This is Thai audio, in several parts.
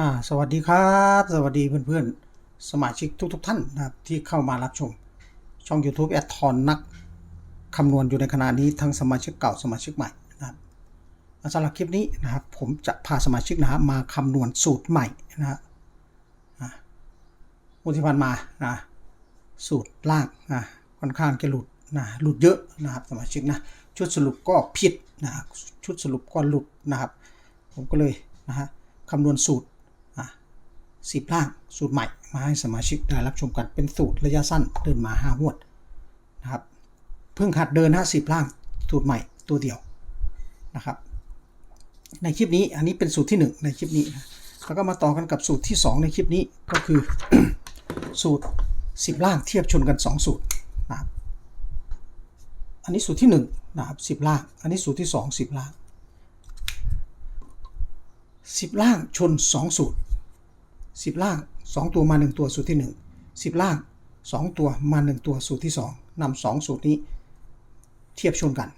อ่าสวัสดีครับ สวัสดีเพื่อนๆ สมาชิกทุกๆทท่านนะครับที่เข้ามารับชม ช่อง YouTube แอดทอนนักคำนวณอยู่ในขณะนี้ทั้งสมาชิกเก่าสมาชิกใหม่นะครับสำหรับคลิปนี้นะครับผมจะพาสมาชิกนะครับมาคำนวณสูตรใหม่นะฮะวันที่ผ่านมานะสูตรล่างนะค่อนข้างจะหลุดนะหลุดเยอะนะครับสมาชิกนะชุดสรุปก็ผิดนะชุดสรุปก็หลุดนะครับ ผมก็เลยนะฮะคำนวณสูตร สิบล่างสูตรใหม่มาให้สมาชิกได้รับชมกันเป็นสูตรระยะสั้นเดินมาห้างวดนะครับเพิ่งหัดเดินห้าสิบล่างสูตรใหม่ตัวเดียวนะครับ ในคลิปนี้อันนี้เป็นสูตรที่ 1 ในคลิปนี้นะแล้วก็มาต่อกันกับสูตรที่ 2 ในคลิปนี้ก็คือสูตร 10 ล่างเทียบชนกัน 2 สูตรนะครับอันนี้สูตรที่1นะครับ10ล่าง อันนี้สูตรที่ 2 10 ล่าง 10 ล่างชน 2 สูตร 10 ล่าง 2 ตัวมา 1 ตัวสูตรที่ 1 10 ล่าง 2 ตัวมา 1 ตัวสูตรที่ 2นำ2สูตรนี้เทียบชนกัน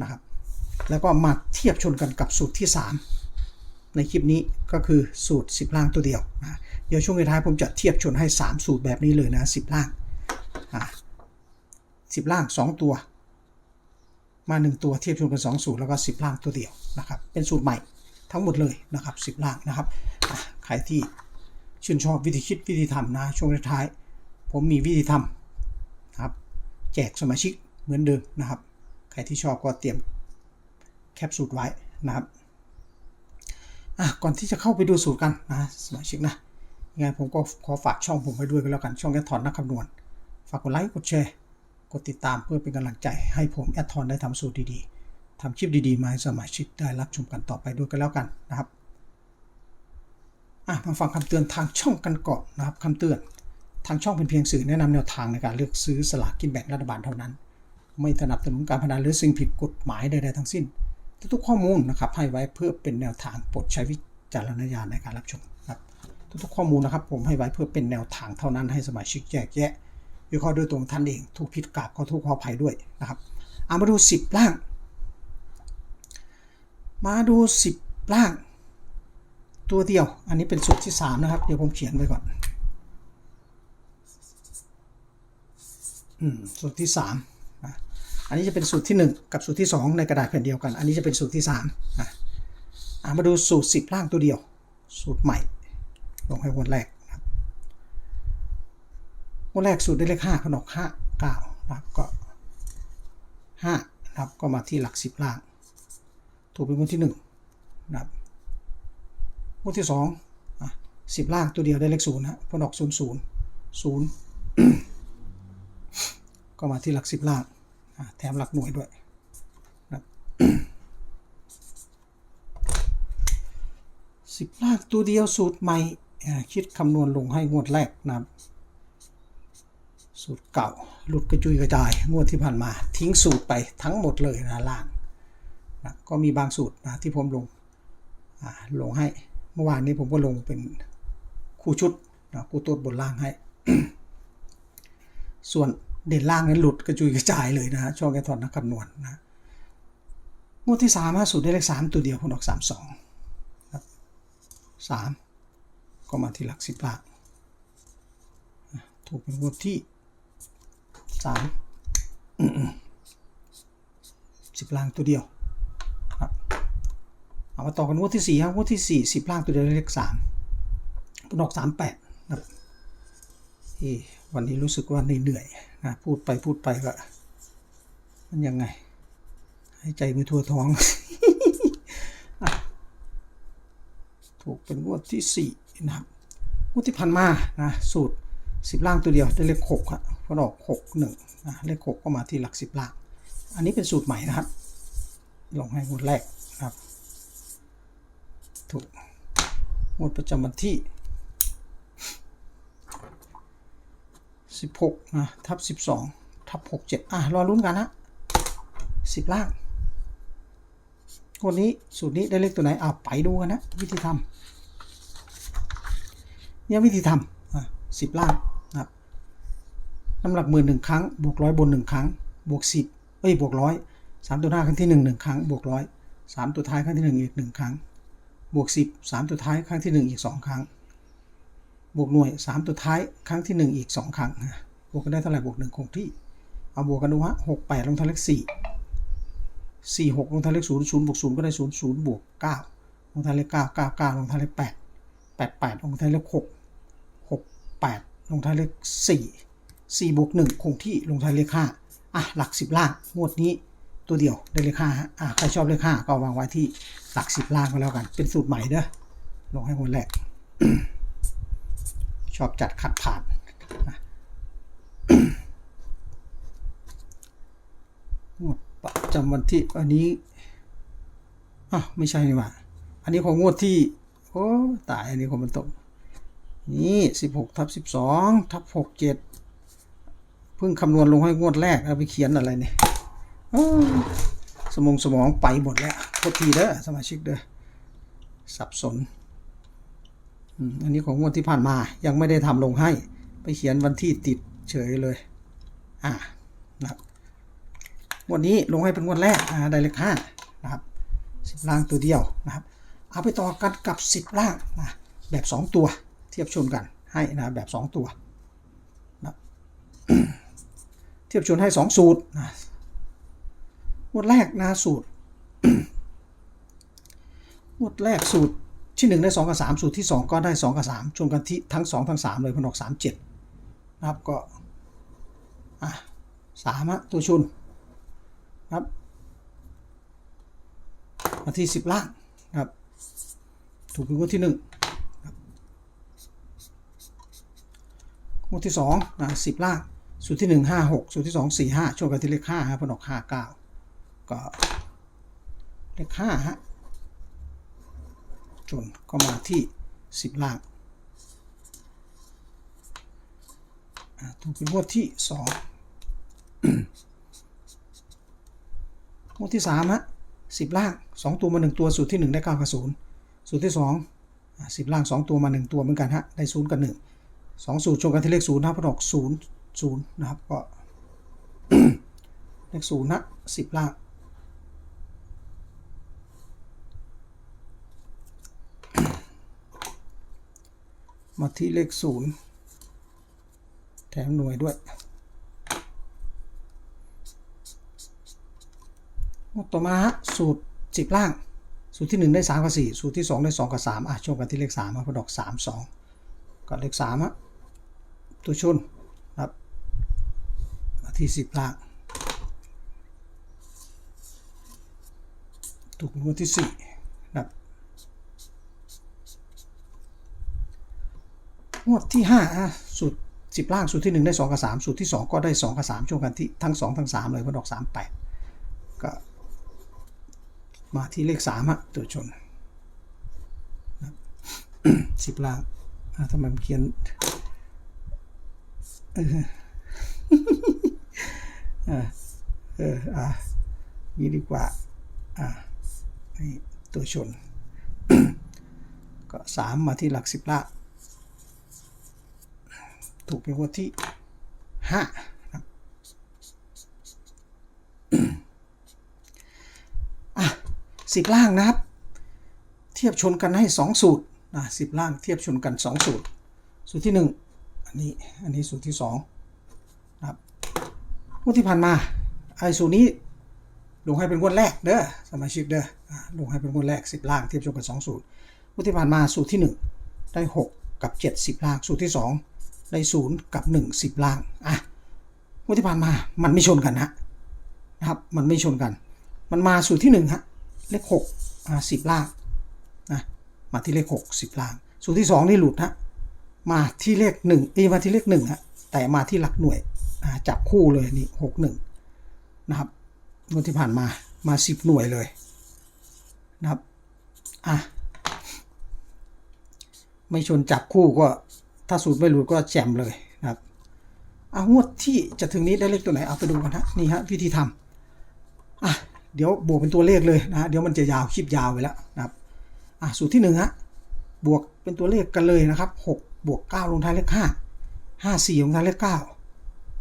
นะครับ แล้วก็มาเทียบชนกันกับสูตรที่ 3 ในคลิปนี้ก็คือสูตร 10 ล่างตัวเดียวนะเดี๋ยวช่วงท้ายผมจะเทียบชนให้ 3 สูตรแบบนี้เลยนะ 10 ล่างอ่า10 ล่าง 2 ตัวมา 1 ตัวเทียบชนกัน2สูตรแล้วก็ 10 ล่างตัวเดียวนะครับ เป็นสูตรใหม่ทั้งหมดเลยนะครับ 10 ล่างนะครับ ใครที่ ชื่นชอบวิธีคิดวิธีทำนะช่วงท้ายผมมีวิธีทำนะครับ แจกสมาชิกเหมือนเดิมนะครับ ใครที่ชอบก็เตรียมแคปสูตรไว้นะครับก่อนที่จะเข้าไปดูสูตรกันนะสมาชิกนะยังไงผมก็ขอฝากช่องผมไว้ด้วยกันแล้วกันช่องแอดทอนนักคำนวณ ฝากกดไลค์กดแชร์กดติดตามเพื่อเป็นกำลังใจ ให้ผมแอดทอนได้ทำสูตรดีๆทำคลิปดีๆ มาให้สมาชิกได้รับชมกันต่อไปด้วยกันแล้วกันนะครับ อะมาฟังคำเตือนทางช่องกันก่อนนะครับคำเตือนทางช่องเป็นเพียงสื่อแนะนำแนวทางในการเลือกซื้อสลากกินแบ่งรัฐบาลเท่านั้น ไม่สนับสนุนการพนันหรือสิ่งผิดกฎหมายใดๆทั้งสิ้น ทุกข้อมูลนะครับให้ไว้เพื่อเป็นแนวทางโปรดใช้วิจารณญาณในการรับชมครับทุกๆข้อมูลนะครับ ผมให้ไว้เพื่อเป็นแนวทางเท่านั้นให้สมาชิกแยกแยะวิเคราะห์ด้วยตัวของท่านเองถูกผิดกราบก็ทุกข้อภัยด้วยนะครับเอามาดู 10 ล่าง มาดู 10 ล่าง ตัวเดียว อันนี้เป็นสูตรที่ 3 นะครับ เดี๋ยวผมเขียนไว้ก่อนอืมสูตรที่ 3 อันนี้จะเป็นสูตรที่ 1 กับสูตรที่ 2 ในกระดาษแผ่นเดียวกัน อันนี้จะเป็นสูตรที่3นะอะมาดูสูตร 10 ล่างตัวเดียว สูตรใหม่ ลงให้วนแรกครับวนแรกสูตรได้เลข5ขนก5 9นะครับก็5นะครับก็มาที่หลัก 10 ล่าง ถูกเป็นวนที่1นะครับ วนที่2อะ10ล่างตัวเดียวได้เลข0นย์ฮะพนออก0 0 0ก็มาที่หลัก10ล่างแถมหลักหน่วยด้วยนะสิบลากตัวเดียวสูตรใหม่คิดคำนวณลงให้งวดแรกนะครับสูตรเก่าหลุดกระจุยกระจาย งวดที่ผ่านมา ทิ้งสูตรไปทั้งหมดเลยนะล่างนะก็มีบางสูตรนะที่ผมลงลงให้ เมื่อวานนี้ผมก็ลงเป็นคู่ชุดนะคู่ตัวบนล่างให้ ส่วนเด่นล่างนั้นหลุดกระจุยกระจายเลยนะฮะช่องแกถอนนักคำนวณนะงวดที่สามสูตรได้เลขสามตัวเดียวคุณออกสามสองครับสามก็มาที่หลักสิบล่างนะถูกเป็นงวดที่สามสิบล่างตัวเดียว เอามาต่อกันงวดที่สี่ครับงวดที่สี่สิบล่างตัวเดียวเลขสามคุณออกสามแปดนะครับเอ๊ะวันนี้รู้สึกว่าเหนื่อยๆนะพูดไปพูดไปก็มันยังไงหายใจไม่ทั่วท้อง ถูกเป็นงวดที่สี่นะครับงวดที่ผ่านมานะสูตรสิบล่างตัวเดียวได้เลขหกอะพออกหกหนึ่งนะเลขหกก็มาที่หลักสิบล่าง อันนี้เป็นสูตรใหม่นะครับลงให้งวดแรกนะครับ ถูกงวดประจำวันที่ 16นะทับ 12 ทับ 67 อะ รอลุ้นกันนะ10 ล่างคนนี้สูตรนี้ได้เลขตัวไหนเอาไปดูกันนะ วิธีทำเนี่ยวิธีทำอะ10 ล่างนะครับน้ำหนักหมื่นหนึ่งครั้ง บวกร้อยบนหนึ่งครั้ง บวกสิบเอ้ย บวกร้อยสามตัวหน้าครั้งที่หนึ่งหนึ่งครั้ง บวกร้อยสามตัวท้ายครั้งที่หนึ่งอีกหนึ่งครั้ง บวกสิบสามตัวท้ายครั้งที่หนึ่งอีกสองครั้ง บวกหน่วยสามตัวท้ายครั้งที่หนึ่งอีกสองครั้งบวกกันได้เท่าไหร่บวกหนึ่งคงที่ เอาบวกกันดูฮะหกแปดลงท้ายเลขสี่สี่หกลงท้ายเลขศูนย์ศูนย์บวกศูนย์ก็ได้ศูนย์ศูนย์บวกเก้าลงท้ายเลขเก้าเก้าเก้าลงท้ายเลขแปดแปดแปดลงท้ายเลขหกหกแปดลงท้ายเลขสี่สี่บวกหนึ่งคงที่ลงท้ายเลขห้าอะหลักสิบล่างงวดนี้ ตัวเดียวได้เลขห้าฮะอะใครชอบเลขห้าก็วางไว้ที่หลักสิบล่างก็แล้วกัน เป็นสูตรใหม่เด้อลงให้คนแรก ชอบจัดขัดผ่านงวดประจำวันที่อันนี้อะไม่ใช่นี่หว่า อันนี้ของงวดที่ โอ้ตายอันนี้ของมันตก นี่สิบหกทับสิบสองทับหกเจ็ดเพิ่งคำนวณลงให้งวดแรกเอาไปเขียนอะไรเนี่ย สมองสมองไปหมดแล้วโทษทีเด้อสมาชิกเด้อสับสนอันนี้ของงวดที่ผ่านมายังไม่ได้ทำลงให้ ไปเขียนวันที่ติดเฉยเลย อ่านะครับวดนี้ลงให้เป็นงวดแรกอ่าได้เลขห้านะครับสิบล่างตัวเดียวนะครับ เอาไปต่อกันกับสิบล่างนะแบบสองตัวเทียบชนกันให้นะแบบสองตัวนะเทียบชนให้สองสูตรนะ งวดแรกนะสูตรงวดแรกสูตรที่หนึ่งได้สองกับสามสูตรที่สองก็ได้สองกับสามชนกันที่ทั้งสองทั้งสามเลยพนออกสามเจ็ดนะครับก็อะสามะตัวชนครับมาที่สิบล่างนะครับ ถูกเป็นงวดที่หนึ่งครับงวดที่สองนะสิบล่าง สูตรที่หนึ่งห้าหกสูตรที่สองสี่ห้าชนกันที่เลขห้าฮะพนออกห้าเก็เลขห้าฮะจนก็มาที่10ล่างถูกเป็นงวดที่2งวดที่3ฮะ10ล่าง2ตัวมา1ตัวสูตรที่1ได้9กับ0สูตรที่2อ่า10ล่าง2ตัวมา1ตัวเหมือนกันฮะได้0กับ1 2สูตรชนกันที่เลข0นะครับพอดอก0 0นะครับก็เลข0นะ10ล่าง มาที่เลขศูนย์แถมหน่วยด้วยต่อมาสูตรสิบล่าง สูตรที่หนึ่งได้สามกับสี่สูตรที่สองได้สองกับสามอะชนกันที่เลขสามมาพอดอกสามสองก็เลขสามฮะตัวชนครับมาที่สิบล่างถูกเป็นงวดที่สี่นะครับ งวดที่5สูตร10ล่างสูตรที่ 1 ได้ 2 กับ 3 สูตรที่ 2 ก็ได้ 2 กับ 3 ช่วงกันที่ทั้ง 2 ทั้ง 3 เลยพอดอก 3 8 ก็มาที่เลข3ฮะตัวชนสิบล่างทำไมมันเขียนเออเออเอออะนี่ดีกว่าอะนี่ตัวชน ก็ 3 มาที่หลัก10ล่าง ถูกเป็นงวดที่ห้าอะสิบล่างนะครับ เทียบชนกันให้สองสูตรนะสิบล่างเทียบชนกันสองสูตร สูตรที่หนึ่งอันนี้อันนี้สูตรที่สองนะครับงวดที่ผ่านมาไอ้สูตรนี้ลงให้เป็นงวดแรกเด้อสมาชิกเด้ออลงให้เป็นงวดแรกสิบล่างเทียบชนกันสองสูตร งวดที่ผ่านมาสูตรที่หนึ่งได้หกกับเจ็ดสิบล่าง สูตรที่สอง ได้ศูนย์กับหนึ่งสิบล่าง อะงวดที่ผ่านมามันไม่ชนกันฮะนะครับ มันไม่ชนกัน มันมาสูตรที่หนึ่งฮะเลขหกอ่าสิบล่างนะมาที่เลขหกสิบล่าง สูตรที่สองนี่หลุดฮะมาที่เลขหนึ่งเอยมาที่เลขหนึ่งฮะแต่มาที่หลักหน่วยจับคู่เลยนี่หกหนึ่งนะครับงวดที่ผ่านมามาสิบหน่วยเลยนะครับ อะ ไม่ชนจับคู่ก็ ถ้าสูตรไม่หลุดก็แจมเลยนะครับเอางวดที่จะถึงนี้ได้เลขตัวไหนเอาไปดูกันฮะนี่ฮะวิธีทำอะเดี๋ยวบวกเป็นตัวเลขเลยนะฮะเดี๋ยวมันจะยาวคลิปยาวไปแล้วนะครับอะสูตรที่หนึ่งฮะบวกเป็นตัวเลขกันเลยนะครับหกบวกเก้าลงท้ายเลขห้าห้าสี่ลงท้ายเลขเก้า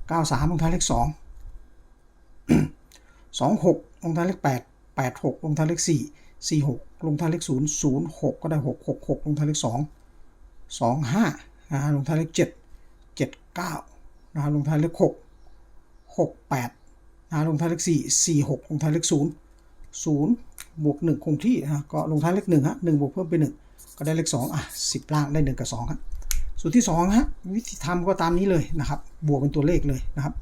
เก้าสามลงท้ายเลขสองสองหกลงท้ายเลขแปดแปดหกลงท้ายเลขสี่สี่หกลงท้ายเลขศูนย์ศูนย์หกก็ได้หกหกหกลงท้ายเลขสองสองห้า นะฮะลงท้ายเลขเจ็ดเจ็ดเก้านะฮะลงท้ายเลขหกหกแปดนะฮะลงท้ายเลขสี่สี่หกลงท้ายเลขศูนย์ศูนย์บวกหนึ่งคงที่นะก็ลงท้ายเลขหนึ่งฮะหนึ่งบวกเพิ่มเป็นหนึ่งก็ได้เลขสองอะสิบล่างได้หนึ่งกับสองครับสูตรที่สองฮะวิธีทำก็ตามนี้เลยนะครับบวกเป็นตัวเลขเลยนะครับ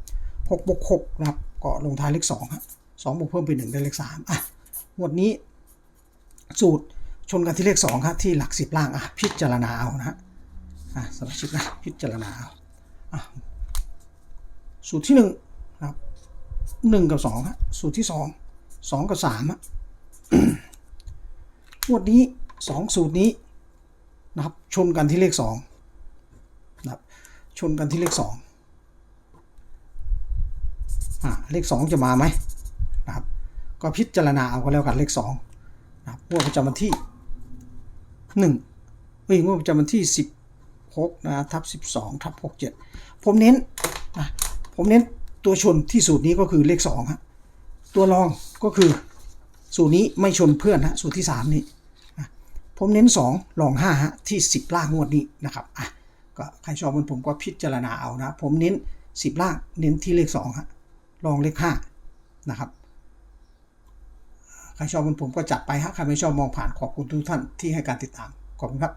หกบวกหกนะครับก็ลงท้ายเลขสองฮะสองบวกเพิ่มเป็นหนึ่งได้เลขสามอะงวดนี้สูตรชนกันที่เลขสองครับที่หลักสิบล่างอะพิจารณาเอานะฮะ อะสมาชิกนะพิจารณาเอาอะสูตรที่หนึ่งนะครับหนึ่งกับสองฮะสูตรที่สองสองกับสามฮะงวดนี้สองสูตรนี้นะครับชนกันที่เลขสองนะครับชนกันที่เลขสองอะเลขสองจะมาไหมนะครับ ก็พิจารณาเอาก็แล้วกันเลขสองนะครับงวดประจำวันที่หนึ่งเฮ้ยงวดประจำวันที่สิบ หกนะทับสิบสองทับหกเจ็ดผมเน้นนะผมเน้นตัวชนที่สูตรนี้ก็คือเลขสองฮะตัวรองก็คือสูตรนี้ไม่ชนเพื่อนฮะสูตรที่สามนี้นะผมเน้นสองรองห้าฮะที่สิบล่างงวดนี้นะครับอะก็ใครชอบเหมันผมก็พิจารณาเอานะผมเน้นสิบล่างเน้นที่เลขสองฮะรองเลขห้านะครับใครชอบเหมันผมก็จัดไปฮะใครไม่ชอบมองผ่านขอบคุณทุกท่านที่ให้การติดตามขอบคุณครับ